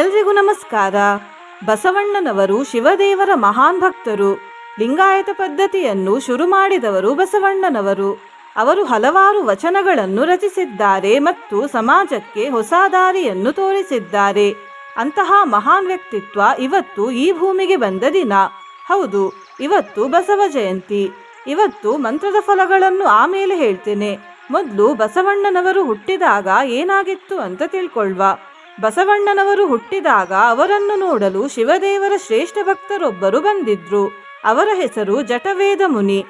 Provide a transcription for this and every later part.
ಎಲ್ರಿಗೂ ನಮಸ್ಕಾರ. ಬಸವಣ್ಣನವರು ಶಿವದೇವರ ಮಹಾನ್ ಭಕ್ತರು. ಲಿಂಗಾಯತ ಪದ್ಧತಿಯನ್ನು ಶುರು ಮಾಡಿದವರು ಬಸವಣ್ಣನವರು. ಅವರು ಹಲವಾರು ವಚನಗಳನ್ನು ರಚಿಸಿದ್ದಾರೆ ಮತ್ತು ಸಮಾಜಕ್ಕೆ ಹೊಸ ದಾರಿಯನ್ನು ತೋರಿಸಿದ್ದಾರೆ. ಅಂತಹ ಮಹಾನ್ ವ್ಯಕ್ತಿತ್ವ ಇವತ್ತು ಈ ಭೂಮಿಗೆ ಬಂದ ದಿನ. ಹೌದು, ಇವತ್ತು ಬಸವ ಜಯಂತಿ. ಇವತ್ತು ಮಂತ್ರದ ಫಲಗಳನ್ನು ಆಮೇಲೆ ಹೇಳ್ತೇನೆ. ಮೊದಲು ಬಸವಣ್ಣನವರು ಹುಟ್ಟಿದಾಗ ಏನಾಗಿತ್ತು ಅಂತ ತಿಳ್ಕೊಳ್ವಾ. ಬಸವಣ್ಣನವರು ಹುಟ್ಟಿದಾಗ ಅವರನ್ನು ನೋಡಲು ಶಿವದೇವರ ಶ್ರೇಷ್ಠ ಭಕ್ತರೊಬ್ಬರು ಬಂದಿದ್ರು. ಅವರ ಹೆಸರು ಜಟವೇದ ಮುನಿ.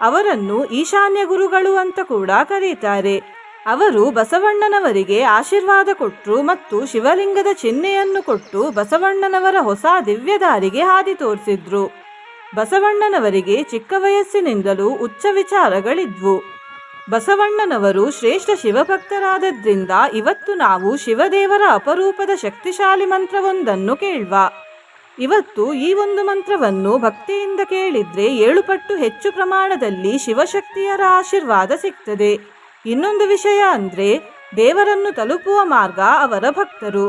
ಅವರನ್ನು ಈಶಾನ್ಯ ಗುರುಗಳು ಅಂತ ಕೂಡ ಕರೀತಾರೆ. ಅವರು ಬಸವಣ್ಣನವರಿಗೆ ಆಶೀರ್ವಾದ ಕೊಟ್ಟರು ಮತ್ತು ಶಿವಲಿಂಗದ ಚಿಹ್ನೆಯನ್ನು ಕೊಟ್ಟು ಬಸವಣ್ಣನವರ ಹೊಸ ದಿವ್ಯ ದಾರಿಗೆ ಹಾದಿ ತೋರಿಸಿದ್ರು. ಬಸವಣ್ಣನವರಿಗೆ ಚಿಕ್ಕ ವಯಸ್ಸಿನಿಂದಲೂ ಉಚ್ಚ ವಿಚಾರಗಳಿದ್ವು. ಬಸವಣ್ಣನವರು ಶ್ರೇಷ್ಠ ಶಿವಭಕ್ತರಾದದ್ರಿಂದ ಇವತ್ತು ನಾವು ಶಿವದೇವರ ಅಪರೂಪದ ಶಕ್ತಿಶಾಲಿ ಮಂತ್ರವೊಂದನ್ನು ಕೇಳುವ. ಇವತ್ತು ಈ ಒಂದು ಮಂತ್ರವನ್ನು ಭಕ್ತಿಯಿಂದ ಕೇಳಿದ್ರೆ ಏಳು ಪಟ್ಟು ಹೆಚ್ಚು ಪ್ರಮಾಣದಲ್ಲಿ ಶಿವಶಕ್ತಿಯರ ಆಶೀರ್ವಾದ ಸಿಗ್ತದೆ. ಇನ್ನೊಂದು ವಿಷಯ ಅಂದರೆ ದೇವರನ್ನು ತಲುಪುವ ಮಾರ್ಗ ಅವರ ಭಕ್ತರು.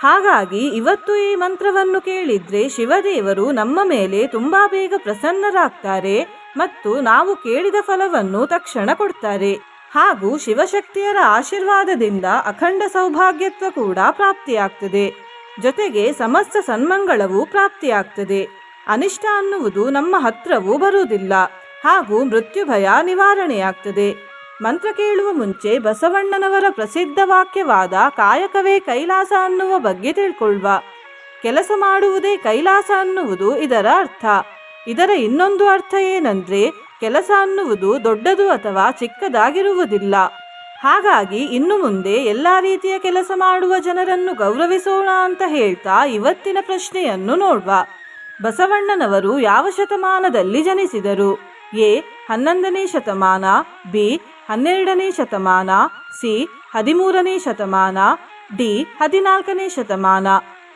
ಹಾಗಾಗಿ ಇವತ್ತು ಈ ಮಂತ್ರವನ್ನು ಕೇಳಿದ್ರೆ ಶಿವದೇವರು ನಮ್ಮ ಮೇಲೆ ತುಂಬಾ ಬೇಗ ಪ್ರಸನ್ನರಾಗ್ತಾರೆ. ಮತ್ತು ನಾವು ಕೇಳಿದ ಫಲವನ್ನು ತಕ್ಷಣ ಕೊಡ್ತಾರೆ. ಹಾಗೂ ಶಿವಶಕ್ತಿಯರ ಆಶೀರ್ವಾದದಿಂದ ಅಖಂಡ ಸೌಭಾಗ್ಯತ್ವ ಕೂಡ ಪ್ರಾಪ್ತಿಯಾಗ್ತದೆ. ಜೊತೆಗೆ ಸಮಸ್ತ ಸನ್ಮಂಗಳವು ಪ್ರಾಪ್ತಿಯಾಗ್ತದೆ. ಅನಿಷ್ಟ ಅನ್ನುವುದು ನಮ್ಮ ಹತ್ರವೂ ಬರುವುದಿಲ್ಲ. ಹಾಗೂ ಮೃತ್ಯು ಭಯ ನಿವಾರಣೆಯಾಗ್ತದೆ. ಮಂತ್ರ ಕೇಳುವ ಮುಂಚೆ ಬಸವಣ್ಣನವರ ಪ್ರಸಿದ್ಧ ವಾಕ್ಯವಾದ ಕಾಯಕವೇ ಕೈಲಾಸ ಅನ್ನುವ ಬಗ್ಗೆ ತಿಳ್ಕೊಳ್ವ. ಕೆಲಸ ಮಾಡುವುದೇ ಕೈಲಾಸ ಅನ್ನುವುದು ಇದರ ಅರ್ಥ. ಇದರ ಇನ್ನೊಂದು ಅರ್ಥ ಏನಂದ್ರೆ, ಕೆಲಸ ಅನ್ನುವುದು ದೊಡ್ಡದು ಅಥವಾ ಚಿಕ್ಕದಾಗಿರುವುದಿಲ್ಲ. ಹಾಗಾಗಿ ಇನ್ನು ಮುಂದೆ ಎಲ್ಲ ರೀತಿಯ ಕೆಲಸ ಮಾಡುವ ಜನರನ್ನು ಗೌರವಿಸೋಣ ಅಂತ ಹೇಳ್ತಾ ಇವತ್ತಿನ ಪ್ರಶ್ನೆಯನ್ನು ನೋಡುವ. ಬಸವಣ್ಣನವರು ಯಾವ ಶತಮಾನದಲ್ಲಿ ಜನಿಸಿದರು? ಎ, ಹನ್ನೊಂದನೇ ಶತಮಾನ, ಬಿ, ಹನ್ನೆರಡನೇ ಶತಮಾನ, ಸಿ, ಹದಿಮೂರನೇ ಶತಮಾನ, ಡಿ, ಹದಿನಾಲ್ಕನೇ ಶತಮಾನ.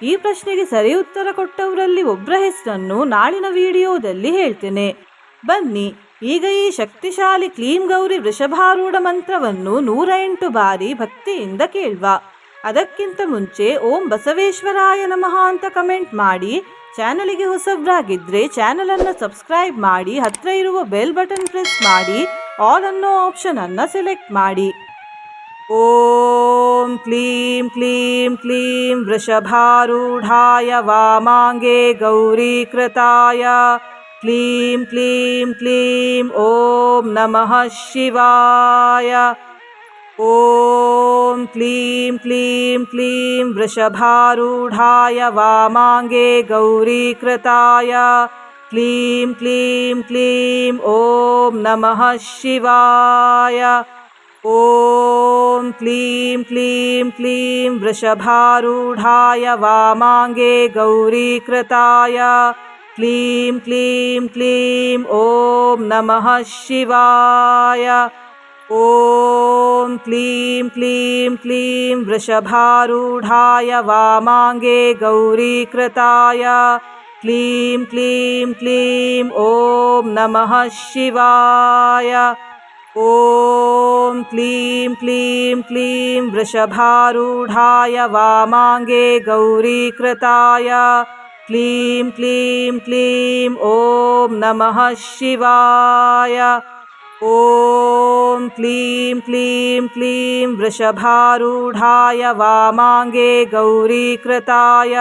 ಈ ಪ್ರಶ್ನೆಗೆ ಸರಿ ಉತ್ತರ ಕೊಟ್ಟವರಲ್ಲಿ ಒಬ್ಬರ ಹೆಸರನ್ನು ನಾಳಿನ ವಿಡಿಯೋದಲ್ಲಿ ಹೇಳ್ತೇನೆ. ಬನ್ನಿ, ಈಗ ಈ ಶಕ್ತಿಶಾಲಿ ಕ್ಲೀಂ ಗೌರಿ ವೃಷಭಾರೂಢ ಮಂತ್ರವನ್ನು ನೂರ ಎಂಟು ಬಾರಿ ಭಕ್ತಿಯಿಂದ ಕೇಳುವ. ಅದಕ್ಕಿಂತ ಮುಂಚೆ ಓಂ ಬಸವೇಶ್ವರಾಯ ನಮಃ ಅಂತ ಕಮೆಂಟ್ ಮಾಡಿ, ಚಾನಲಿಗೆ ಹೊಸಬ್ರಾಗಿದ್ರೆ ಚಾನಲ್ ಅನ್ನು ಸಬ್ಸ್ಕ್ರೈಬ್ ಮಾಡಿ, ಹತ್ರ ಇರುವ ಬೆಲ್ ಬಟನ್ ಪ್ರೆಸ್ ಮಾಡಿ, ಆಲ್ ಅನ್ನೋ ಆಪ್ಷನ್ ಅನ್ನ ಸೆಲೆಕ್ಟ್ ಮಾಡಿ. ॐ क्लीं क्लीं क्लीं वृषभारूढाय वामाङ्गे गौरीकृताय क्लीं क्लीं क्लीं ॐ नमः शिवाय ॐ क्लीं क्लीं क्लीं वृषभारूढाय वामाङ्गे गौरीकृताय क्लीं क्लीं क्लीं ॐ नमः शिवाय ॐ क्लीं क्लीं क्लीं वृषभारूढाय वामाङ्गे गौरीकृताय क्लीं क्लीं क्लीं ॐ नमः शिवाय ॐ क्लीं क्लीं क्लीं वृषभारूढाय वामाङ्गे गौरीकृताय क्लीं क्लीं क्लीं ॐ नमः शिवाय ॐ क्लीं क्लीं क्लीं वृषभारूढाय वामाङ्गे गौरीकृताय क्लीं क्लीं क्लीं ॐ नमः शिवाय ॐ क्लीं क्लीं क्लीं वृषभारूढाय वामाङ्गे गौरीकृताय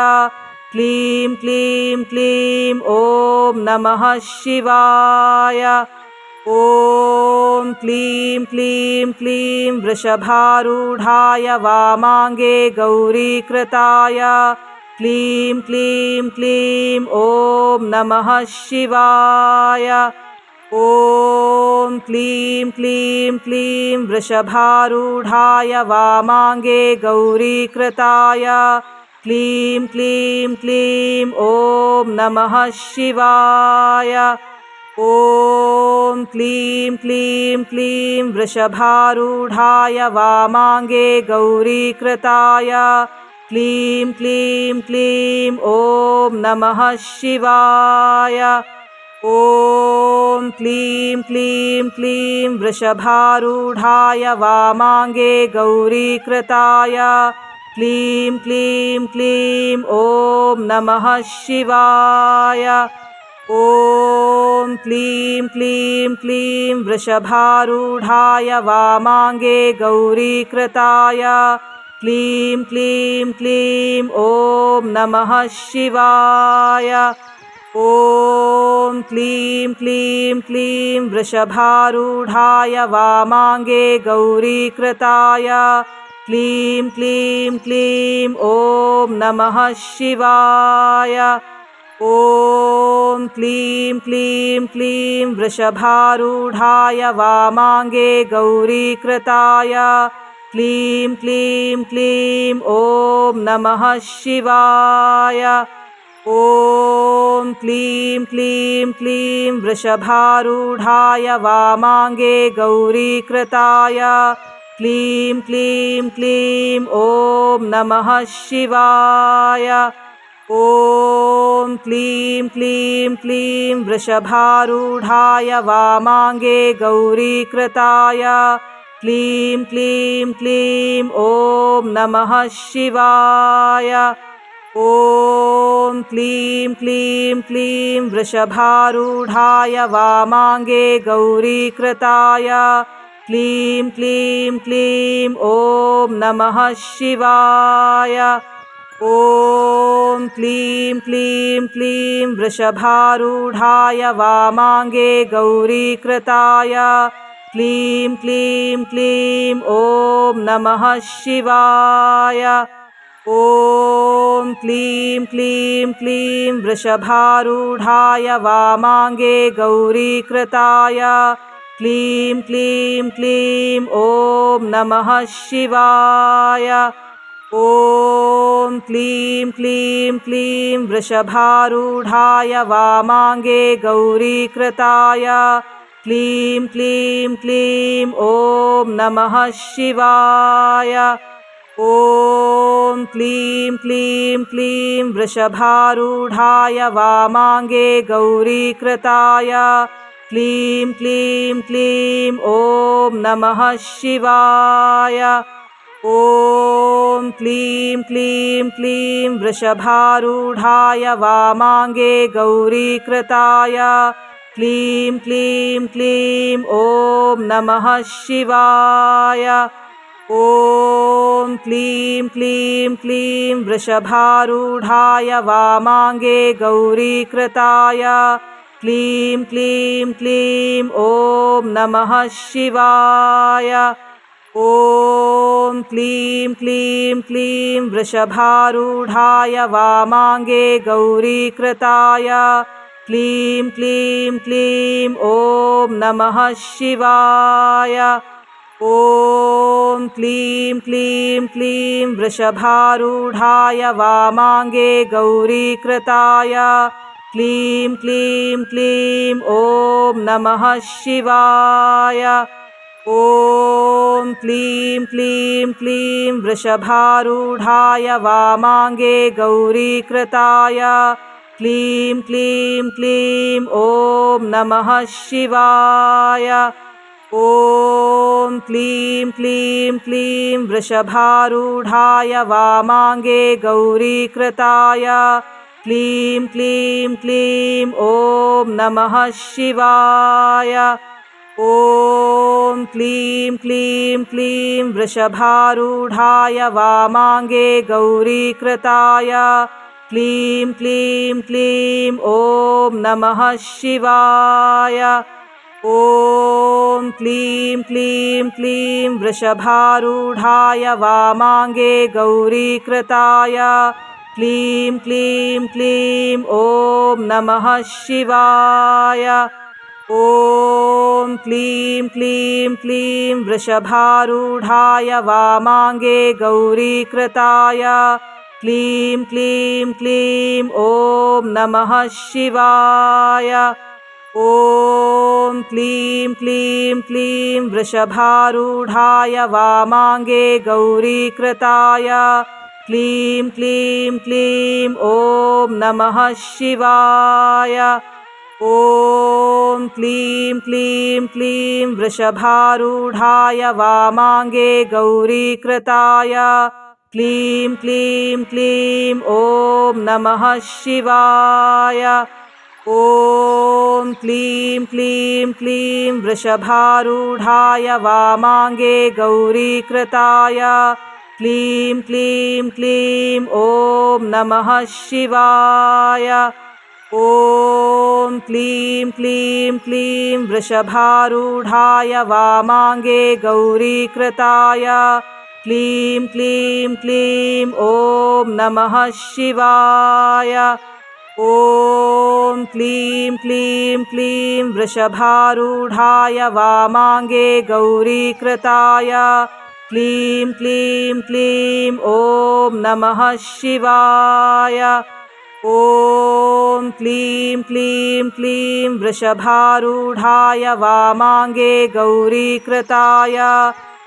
क्लीं क्लीं क्लीं ॐ नमः शिवाय ॐ क्लीं क्लीं क्लीं वृषभारूढाय वामाङ्गे गौरीकृताय क्लीं क्लीं क्लीं ॐ नमः शिवाय ॐ क्लीं क्लीं क्लीं वृषभारूढाय वामाङ्गे गौरीकृताय क्लीं क्लीं क्लीं ॐ नमः शिवाय ॐ क्लीं क्लीं क्लीं वृषभारूढाय वामाङ्गे गौरीकृताय क्लीं क्लीं क्लीं ॐ नमः शिवाय ॐ क्लीं क्लीं क्लीं वृषभारूढाय वामाङ्गे गौरीकृताय क्लीं क्लीं क्लीं ॐ नमः शिवाय ॐ क्लीं क्लीं क्लीं वृषभारूढाय वामाङ्गे गौरीकृताय क्लीं क्लीं क्लीं ॐ नमः शिवाय ॐ क्लीं क्लीं क्लीं वृषभारूढाय वामाङ्गे गौरीकृताय क्लीं क्लीं क्लीं ॐ नमः शिवाय ॐ क्लीं क्लीं क्लीं वृषभारूढाय वामाङ्गे गौरीकृताय क्लीं क्लीं क्लीं ॐ नमः शिवाय ॐ क्लीं क्लीं क्लीं वृषभारूढाय वामाङ्गे गौरीकृताय क्लीं क्लीं क्लीं ॐ नमः शिवाय ॐ क्लीं क्लीं क्लीं वृषभारूढाय वामाङ्गे गौरीकृताय क्लीं क्लीं क्लीं ॐ नमः शिवाय ॐ क्लीं क्लीं क्लीं वृषभारूढाय वामाङ्गे गौरीकृताय क्लीं क्लीं क्लीं ॐ नमः शिवाय ॐ क्लीं क्लीं क्लीं वृषभारूढाय वामाङ्गे गौरीकृताय क्लीं क्लीं क्लीं ॐ नमः शिवाय ॐ क्लीं क्लीं क्लीं वृषभारूढाय वामाङ्गे गौरीकृताय क्लीं क्लीं क्लीं ॐ नमः शिवाय ॐ क्लीं क्लीं क्लीं वृषभारूढाय वामाङ्गे गौरीकृताय क्लीं क्लीं क्लीं ॐ नमः शिवाय ॐ क्लीं क्लीं क्लीं वृषभारूढाय वामाङ्गे गौरीकृताय क्लीं क्लीं क्लीं ॐ नमः शिवाय ॐ क्लीं क्लीं क्लीं वृषभारूढाय वामाङ्गे गौरीकृताय क्लीं क्लीं क्लीं ॐ नमः शिवाय ॐ क्लीं क्लीं क्लीं वृषभारूढाय वामाङ्गे गौरीकृताय क्लीं क्लीं क्लीं ॐ नमः शिवाय ॐ क्लीं क्लीं क्लीं वृषभारूढाय वामाङ्गे गौरीकृताय क्लीं क्लीं क्लीं ॐ नमः शिवाय ॐ क्लीं क्लीं क्लीं वृषभारूढाय वामाङ्गे गौरीकृताय क्लीं क्लीं क्लीं ॐ नमः शिवाय ॐ क्लीं क्लीं क्लीं वृषभारूढाय वामाङ्गे गौरीकृताय। क्लीं क्लीं क्लीं ॐ नमः शिवाय। ॐ क्लीं क्लीं क्लीं वृषभारूढाय वामाङ्गे गौरीकृताय। क्लीं क्लीं क्लीं ॐ नमः शिवाय। ॐ क्लीं क्लीं क्लीं वृषभारूढाय वामाङ्गे गौरीकृताय। क्लीं क्लीं क्लीं ॐ नमः शिवाय। ॐ क्लीं क्लीं क्लीं वृषभारूढाय वामाङ्गे गौरीकृताय। क्लीं क्लीं क्लीं ॐ नमः शिवाय ॐ क्लीं क्लीं क्लीं वृषभारूढाय वामाङ्गे गौरीकृताय क्लीं क्लीं क्लीं ॐ नमः शिवाय ॐ क्लीं क्लीं क्लीं वृषभारूढाय वामाङ्गे गौरीकृताय क्लीं क्लीं क्लीं ॐ नमः शिवाय ॐ क्लीं क्लीं क्लीं वृषभारूढाय वामाङ्गे गौरीकृताय क्लीं क्लीं क्लीं ॐ नमः शिवाय ॐ क्लीं क्लीं क्लीं वृषभारूढाय वामाङ्गे गौरीकृताय क्लीं क्लीं क्लीं ॐ नमः शिवाय ॐ क्लीं क्लीं क्लीं वृषभारूढाय वामाङ्गे गौरीकृताय क्लीं क्लीं क्लीं ॐ नमः शिवाय ॐ क्लीं क्लीं क्लीं वृषभारूढाय वामाङ्गे गौरीकृताय क्लीं क्लीं क्लीं ॐ नमः शिवाय ॐ क्लीं क्लीं क्लीं वृषभारूढाय वामाङ्गे गौरीकृताय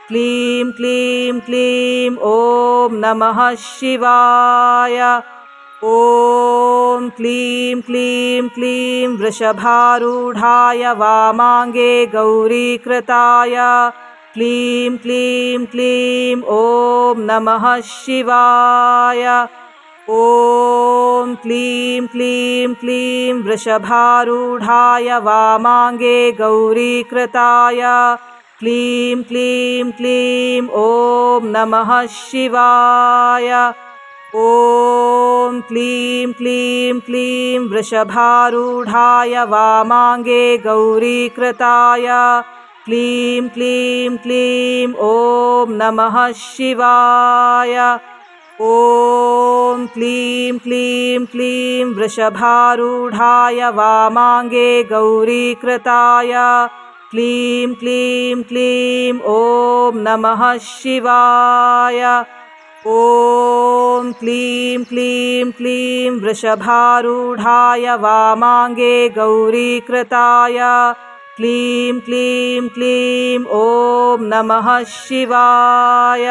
क्लीं क्लीं क्लीं ॐ नमः शिवाय ॐ क्लीं क्लीं क्लीं वृषभारूढाय वामाङ्गे गौरीकृताय क्लीं क्लीं क्लीं ॐ नमः शिवाय ॐ क्लीं क्लीं क्लीं वृषभारूढाय वामाङ्गे गौरीकृताय क्लीं क्लीं क्लीं ॐ नमः शिवाय ॐ क्लीं क्लीं क्लीं वृषभारूढाय वामाङ्गे गौरीकृताय क्लीं क्लीं क्लीं ॐ नमः शिवाय ॐ क्लीं क्लीं क्लीं वृषभारूढाय वामाङ्गे गौरीकृताय क्लीं क्लीं क्लीं ॐ नमः शिवाय ॐ क्लीं क्लीं क्लीं वृषभारूढाय वामाङ्गे गौरीकृताय क्लीं क्लीं क्लीं ॐ नमः शिवाय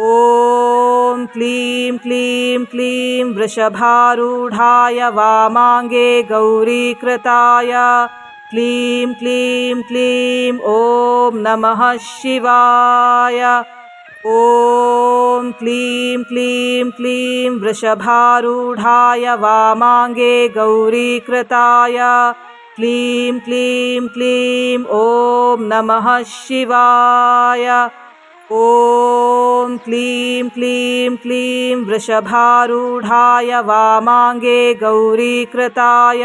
ॐ क्लीं क्लीं क्लीं वृषभारूढाय वामाङ्गे गौरीकृताय। क्लीं क्लीं क्लीं ॐ नमः शिवाय। ॐ क्लीं क्लीं क्लीं वृषभारूढाय वामाङ्गे गौरीकृताय। क्लीं क्लीं क्लीं ॐ नमः शिवाय ॐ क्लीं क्लीं क्लीं वृषभारूढाय वामाङ्गे गौरीकृताय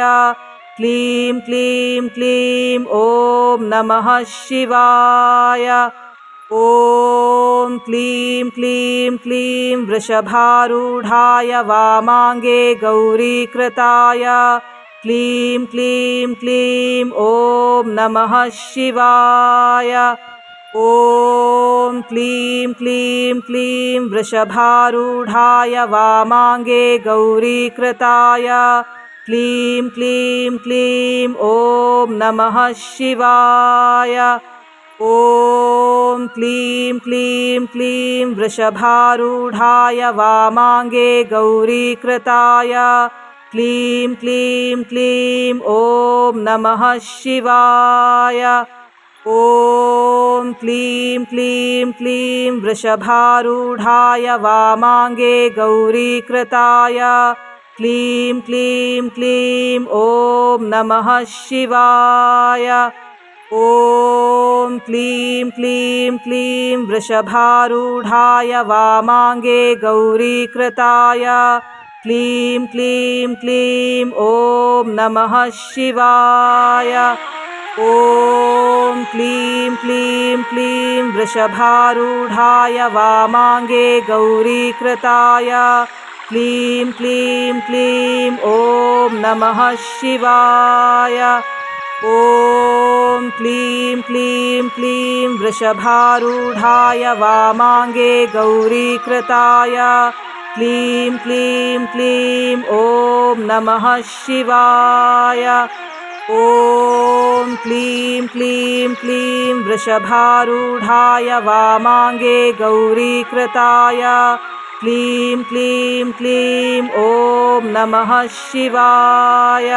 क्लीं क्लीं क्लीं ॐ नमः शिवाय ॐ क्लीं क्लीं क्लीं वृषभारूढाय वामाङ्गे गौरीकृताय क्लीं क्लीं क्लीं ॐ नमः शिवाय ॐ क्लीं क्लीं क्लीं वृषभारूढाय वामाङ्गे गौरीकृताय क्लीं क्लीं क्लीं ॐ नमः शिवाय ॐ क्लीं क्लीं क्लीं वृषभारूढाय वामाङ्गे गौरीकृताय क्लीं क्लीं क्लीं ॐ नमः शिवाय ॐ क्लीं क्लीं क्लीं वृषभारूढाय वामाङ्गे गौरीकृताय। क्लीं क्लीं क्लीं ॐ नमः शिवाय। ॐ क्लीं क्लीं क्लीं वृषभारूढाय वामाङ्गे गौरीकृताय। क्लीं क्लीं क्लीं ॐ नमः शिवाय ॐ क्लीं क्लीं क्लीं वृषभारूढाय वामाङ्गे गौरीकृताय क्लीं क्लीं क्लीं ॐ नमः शिवाय ॐ क्लीं क्लीं क्लीं वृषभारूढाय वामाङ्गे गौरीकृताय क्लीं क्लीं क्लीं ॐ नमः शिवाय ॐ क्लीं क्लीं क्लीं वृषभारूढाय वामाङ्गे गौरीकृताय क्लीं क्लीं क्लीं ॐ नमः शिवाय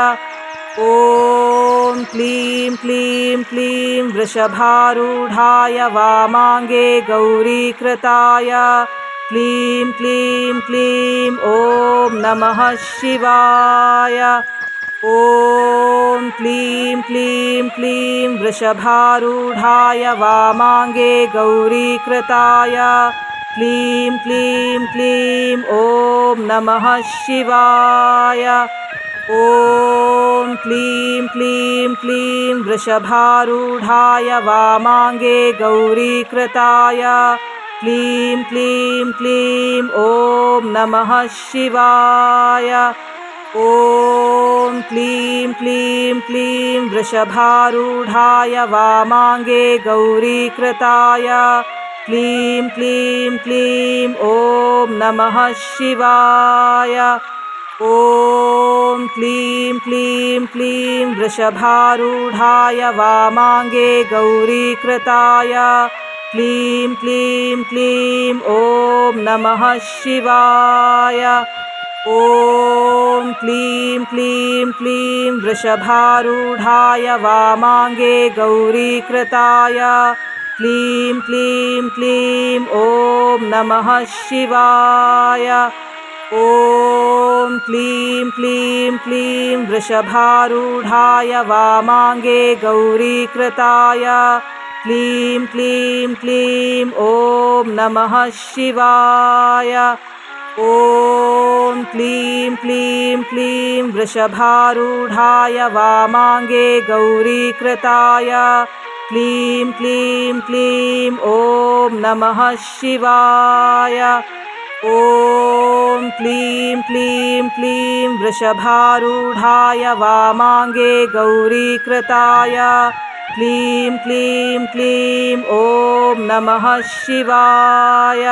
ॐ क्लीं क्लीं क्लीं वृषभारूढाय वामाङ्गे गौरीकृताय क्लीं क्लीं क्लीं ॐ नमः शिवाय ॐ क्लीं क्लीं क्लीं वृषभारूढाय वामाङ्गे गौरीकृताय क्लीं क्लीं क्लीं ॐ नमः शिवाय ॐ क्लीं क्लीं क्लीं वृषभारूढाय वामाङ्गे गौरीकृताय क्लीं क्लीं क्लीं ॐ नमः शिवाय ॐ क्लीं क्लीं क्लीं वृषभारूढाय वामाङ्गे गौरीकृताय। क्लीं क्लीं क्लीं ॐ नमः शिवाय। ॐ क्लीं क्लीं क्लीं वृषभारूढाय वामाङ्गे गौरीकृताय। क्लीं क्लीं क्लीं ॐ नमः शिवाय ॐ क्लीं क्लीं क्लीं वृषभारूढाय वामाङ्गे गौरीकृताय। क्लीं क्लीं क्लीं ॐ नमः शिवाय। ॐ क्लीं क्लीं क्लीं वृषभारूढाय वामाङ्गे गौरीकृताय। क्लीं क्लीं क्लीं ॐ नमः शिवाय ॐ क्लीं क्लीं क्लीं वृषभारूढाय वामाङ्गे गौरीकृताय क्लीं क्लीं क्लीं ॐ नमः शिवाय ॐ क्लीं क्लीं क्लीं वृषभारूढाय वामाङ्गे गौरीकृताय क्लीं क्लीं क्लीं ॐ नमः शिवाय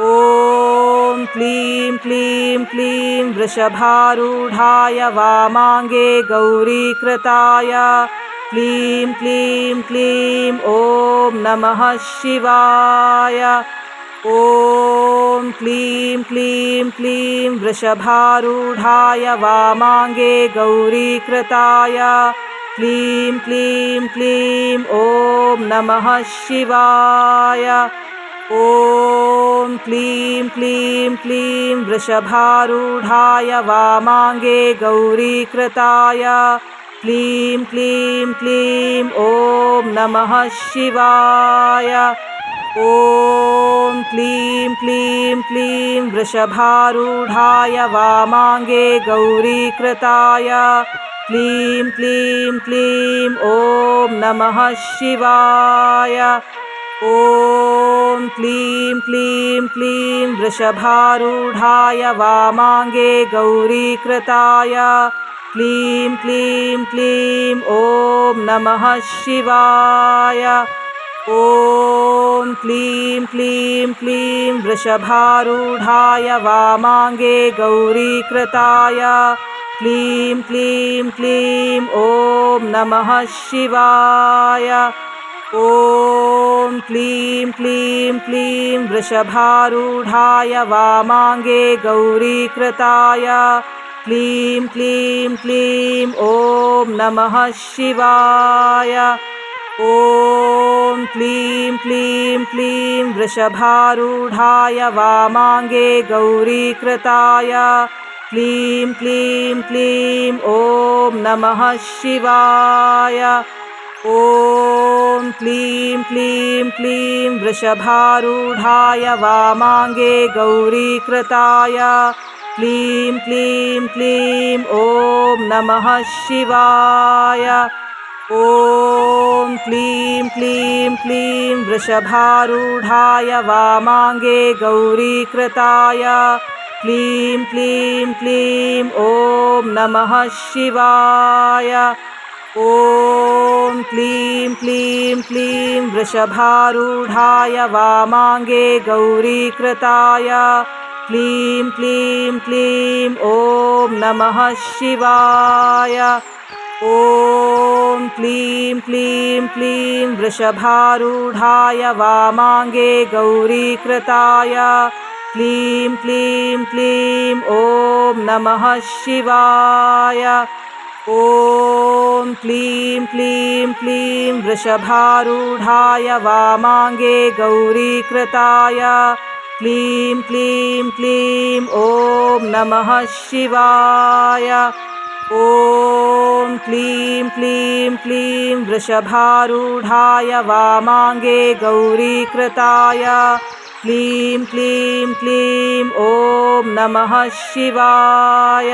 ॐ क्लीं क्लीं क्लीं वृषभारूढाय वामाङ्गे गौरीकृताय क्लीं क्लीं क्लीं ॐ नमः शिवाय ॐ क्लीं क्लीं क्लीं वृषभारूढाय वामाङ्गे गौरीकृताय क्लीं क्लीं क्लीं ॐ नमः शिवाय ॐ क्लीं क्लीं क्लीं वृषभारूढाय वामाङ्गे गौरीकृताय क्लीं क्लीं क्लीं ॐ नमः शिवाय ॐ क्लीं क्लीं क्लीं वृषभारूढाय वामाङ्गे गौरीकृताय क्लीं क्लीं क्लीं ॐ नमः शिवाय ॐ क्लीं क्लीं क्लीं वृषभारूढाय वामाङ्गे गौरीकृताय क्लीं क्लीं क्लीं ॐ नमः शिवाय ॐ क्लीं क्लीं क्लीं वृषभारूढाय वामाङ्गे गौरीकृताय क्लीं क्लीं क्लीं ॐ नमः शिवाय ॐ क्लीं क्लीं क्लीं वृषभारूढाय वामाङ्गे गौरीकृताय क्लीं क्लीं क्लीं ॐ नमः शिवाय ॐ क्लीं क्लीं क्लीं वृषभारूढाय वामाङ्गे गौरीकृताय क्लीं क्लीं क्लीं ॐ नमः शिवाय ॐ क्लीं क्लीं क्लीं वृषभारूढाय वामाङ्गे गौरीकृताय क्लीं क्लीं क्लीं ॐ नमः शिवाय ॐ क्लीं क्लीं क्लीं वृषभारूढाय वामाङ्गे गौरीकृताय क्लीं क्लीं क्लीं ॐ नमः शिवाय ॐ क्लीं क्लीं क्लीं वृषभारूढाय वामाङ्गे गौरीकृताय। क्लीं क्लीं क्लीं ॐ नमः शिवाय। ॐ क्लीं क्लीं क्लीं वृषभारूढाय वामाङ्गे गौरीकृताय। क्लीं क्लीं क्लीं ॐ नमः शिवाय ॐ क्लीं क्लीं क्लीं वृषभारूढाय वामाङ्गे गौरीकृताय क्लीं क्लीं क्लीं ॐ नमः शिवाय ॐ क्लीं क्लीं क्लीं वृषभारूढाय वामाङ्गे गौरीकृताय क्लीं क्लीं क्लीं ॐ नमः शिवाय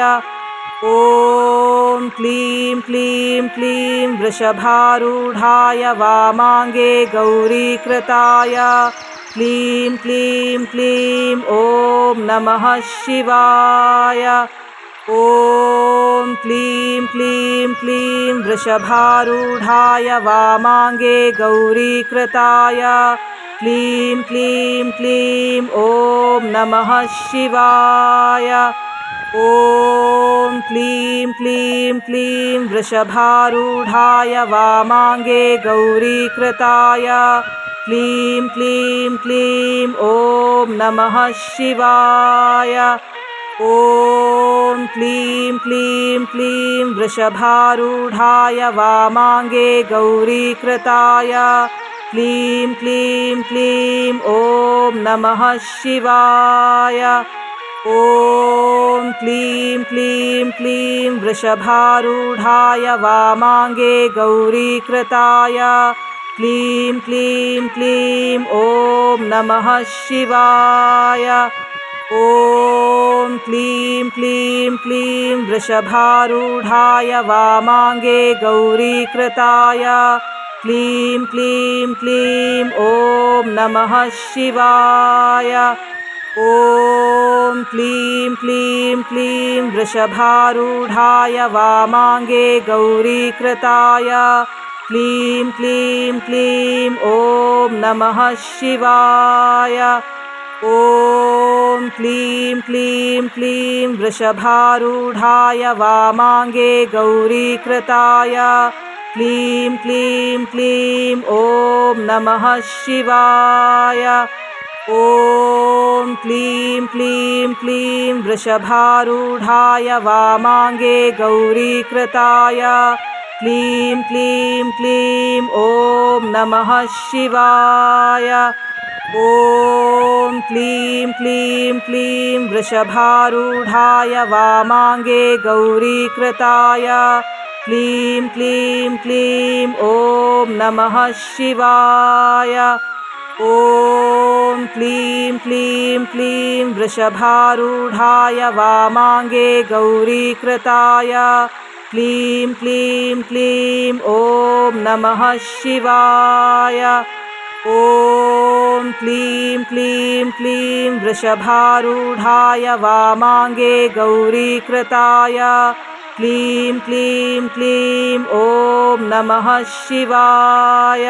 ॐ क्लीं क्लीं क्लीं वृषभारूढाय वामाङ्गे गौरीकृताय। क्लीं क्लीं क्लीं ॐ नमः शिवाय। ॐ क्लीं क्लीं क्लीं वृषभारूढाय वामाङ्गे गौरीकृताय। क्लीं क्लीं क्लीं ॐ नमः शिवाय ॐ क्लीं क्लीं क्लीं वृषभारूढाय वामाङ्गे गौरीकृताय क्लीं क्लीं क्लीं ॐ नमः शिवाय ॐ क्लीं क्लीं क्लीं वृषभारूढाय वामाङ्गे गौरीकृताय क्लीं क्लीं क्लीं ॐ नमः शिवाय ॐ क्लीं क्लीं क्लीं वृषभारूढाय वामाङ्गे गौरीकृताय। क्लीं क्लीं क्लीं ॐ नमः शिवाय। ॐ क्लीं क्लीं क्लीं वृषभारूढाय वामाङ्गे गौरीकृताय। क्लीं क्लीं क्लीं ॐ नमः शिवाय ॐ क्लीं क्लीं क्लीं वृषभारूढाय वामाङ्गे गौरीकृताय क्लीं क्लीं क्लीं ॐ नमः शिवाय ॐ क्लीं क्लीं क्लीं वृषभारूढाय वामाङ्गे गौरीकृताय क्लीं क्लीं क्लीं ॐ नमः शिवाय ॐ क्लीं क्लीं क्लीं वृषभारूढाय वामाङ्गे गौरीकृताय क्लीं क्लीं क्लीं ॐ नमः शिवाय ॐ क्लीं क्लीं क्लीं वृषभारूढाय वामाङ्गे गौरीकृताय क्लीं क्लीं क्लीं ॐ नमः शिवाय ॐ क्लीं क्लीं क्लीं वृषभारूढाय वामाङ्गे गौरीकृताय क्लीं क्लीं क्लीं ॐ नमः शिवाय ॐ क्लीं क्लीं क्लीं वृषभारूढाय वामाङ्गे गौरीकृताय क्लीं क्लीं क्लीं ॐ नमः शिवाय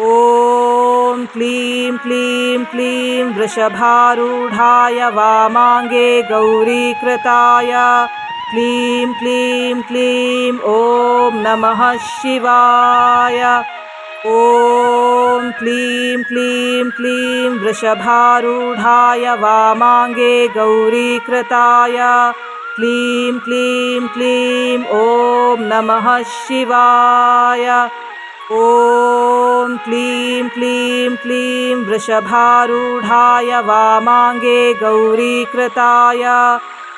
ॐ क्लीं क्लीं क्लीं वृषभारूढाय वामाङ्गे गौरीकृताय। क्लीं क्लीं क्लीं ॐ नमः शिवाय। ॐ क्लीं क्लीं क्लीं वृषभारूढाय वामाङ्गे गौरीकृताय। क्लीं क्लीं क्लीं ॐ नमः शिवाय ॐ क्लीं क्लीं क्लीं वृषभारूढाय वामाङ्गे गौरीकृताय।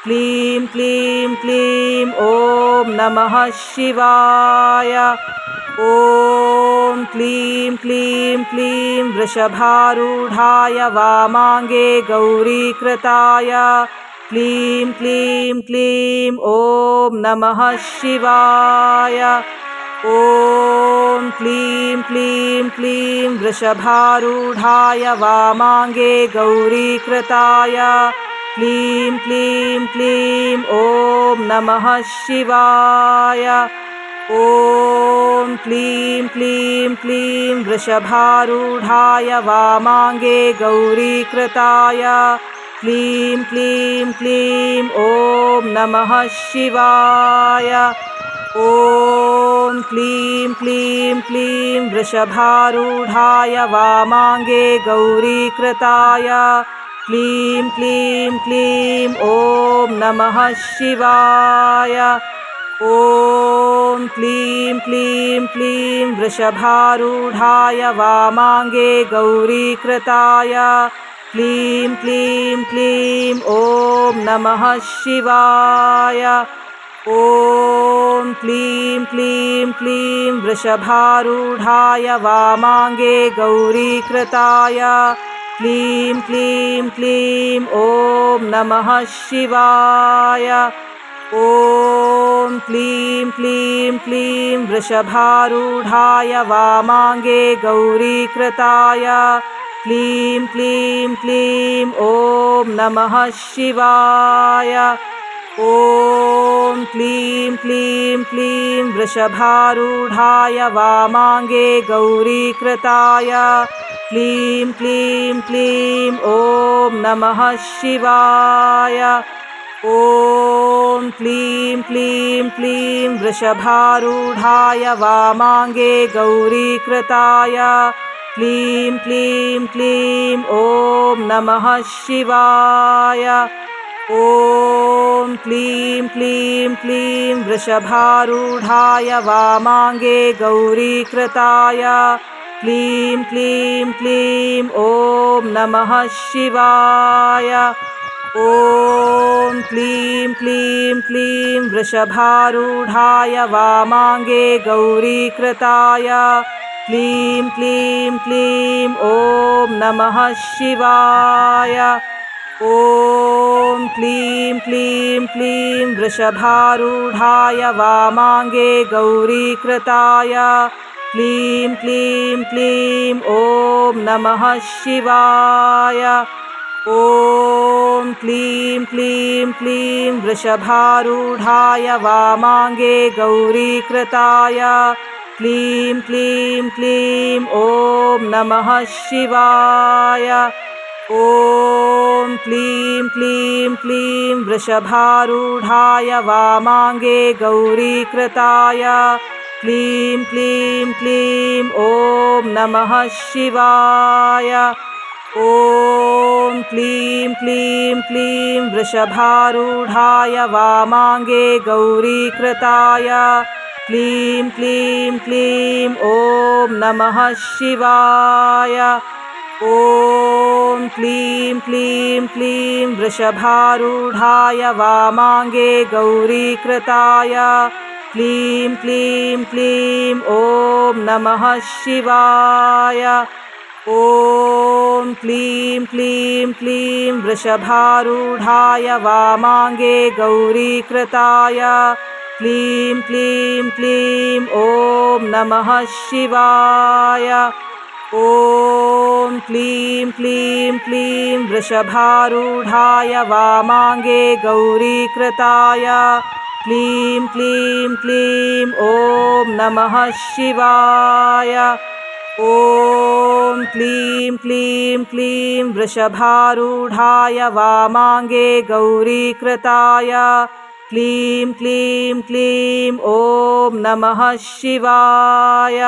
क्लीं क्लीं क्लीं ॐ नमः शिवाय। ॐ क्लीं क्लीं क्लीं वृषभारूढाय वामाङ्गे गौरीकृताय। क्लीं क्लीं क्लीं ॐ नमः शिवाय ॐ क्लीं क्लीं क्लीं वृषभारूढाय वामाङ्गे गौरीकृताय। क्लीं क्लीं क्लीं ॐ नमः शिवाय। ॐ क्लीं क्लीं क्लीं वृषभारूढाय वामाङ्गे गौरीकृताय। क्लीं क्लीं क्लीं ॐ नमः शिवाय ॐ क्लीं क्लीं क्लीं वृषभारूढाय वामाङ्गे गौरीकृताय। क्लीं क्लीं क्लीं ॐ नमः शिवाय। ॐ क्लीं क्लीं क्लीं वृषभारूढाय वामाङ्गे गौरीकृताय। क्लीं क्लीं क्लीं ॐ नमः शिवाय ॐ क्लीं क्लीं क्लीं वृषभारूढाय वामाङ्गे गौरीकृताय क्लीं क्लीं क्लीं ॐ नमः शिवाय ॐ क्लीं क्लीं क्लीं वृषभारूढाय वामाङ्गे गौरीकृताय क्लीं क्लीं क्लीं ॐ नमः शिवाय ॐ क्लीं क्लीं क्लीं वृषभारूढाय वामाङ्गे गौरीकृताय क्लीं क्लीं क्लीं ॐ नमः शिवाय ॐ क्लीं क्लीं क्लीं वृषभारूढाय वामाङ्गे गौरीकृताय क्लीं क्लीं क्लीं ॐ नमः शिवाय ॐ क्लीं क्लीं क्लीं वृषभारूढाय वामाङ्गे गौरीकृताय क्लीं क्लीं क्लीं ॐ नमः शिवाय ॐ क्लीं क्लीं क्लीं वृषभारूढाय वामाङ्गे गौरीकृताय क्लीं क्लीं क्लीं ॐ नमः शिवाय ॐ क्लीं क्लीं क्लीं वृषभारूढाय वामाङ्गे गौरीकृताय क्लीं क्लीं क्लीं ॐ नमः शिवाय ॐ क्लीं क्लीं क्लीं वृषभारूढाय वामाङ्गे गौरीकृताय क्लीं क्लीं क्लीं ॐ नमः शिवाय ॐ क्लीं क्लीं क्लीं वृषभारूढाय वामाङ्गे गौरीकृताय क्लीं क्लीं क्लीं ॐ नमः शिवाय ॐ क्लीं क्लीं क्लीं वृषभारूढाय वामाङ्गे गौरीकृताय क्लीं क्लीं क्लीं ॐ नमः शिवाय ॐ क्लीं क्लीं क्लीं वृषभारूढाय वामाङ्गे गौरीकृताय। क्लीं क्लीं क्लीं ॐ नमः शिवाय। ॐ क्लीं क्लीं क्लीं वृषभारूढाय वामाङ्गे गौरीकृताय। क्लीं क्लीं क्लीं ॐ नमः शिवाय ॐ क्लीं क्लीं क्लीं वृषभारूढाय वामाङ्गे गौरीकृताय क्लीं क्लीं क्लीं ॐ नमः शिवाय ॐ क्लीं क्लीं क्लीं वृषभारूढाय वामाङ्गे गौरीकृताय क्लीं क्लीं क्लीं ॐ नमः शिवाय